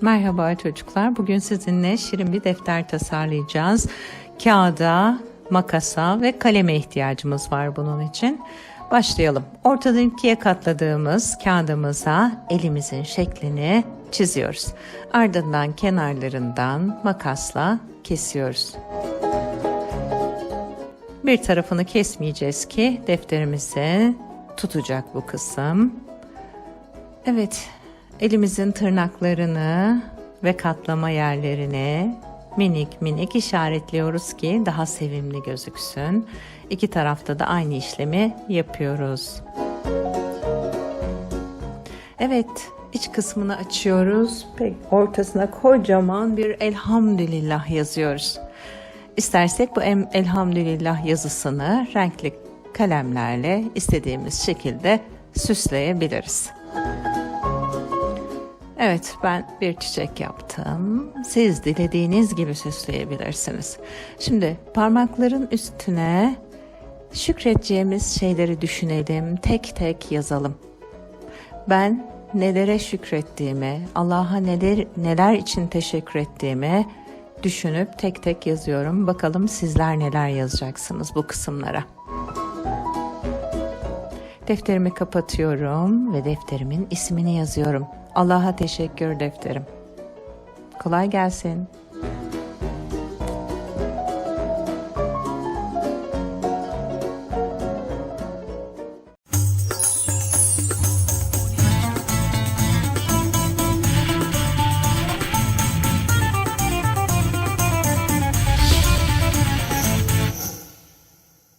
Merhaba çocuklar. Bugün sizinle şirin bir defter tasarlayacağız. Kağıda, makasa ve kaleme ihtiyacımız var bunun için. Başlayalım. Ortadan ikiye katladığımız kağıdımıza elimizin şeklini çiziyoruz. Ardından kenarlarından makasla kesiyoruz. Bir tarafını kesmeyeceğiz ki defterimizi tutacak bu kısım. Evet, elimizin tırnaklarını ve katlama yerlerini minik minik işaretliyoruz ki daha sevimli gözüksün. İki tarafta da aynı işlemi yapıyoruz. Evet, iç kısmını açıyoruz ve ortasına kocaman bir elhamdülillah yazıyoruz. İstersek bu elhamdülillah yazısını renkli kalemlerle istediğimiz şekilde süsleyebiliriz. Evet, ben bir çiçek yaptım. Siz dilediğiniz gibi süsleyebilirsiniz. Şimdi parmakların üstüne şükredeceğimiz şeyleri düşünelim, tek tek yazalım. Ben nelere şükrettiğimi, Allah'a neler neler için teşekkür ettiğimi düşünüp tek tek yazıyorum. Bakalım sizler neler yazacaksınız bu kısımlara. Defterimi kapatıyorum ve defterimin ismini yazıyorum. Allah'a teşekkür defterim. Kolay gelsin.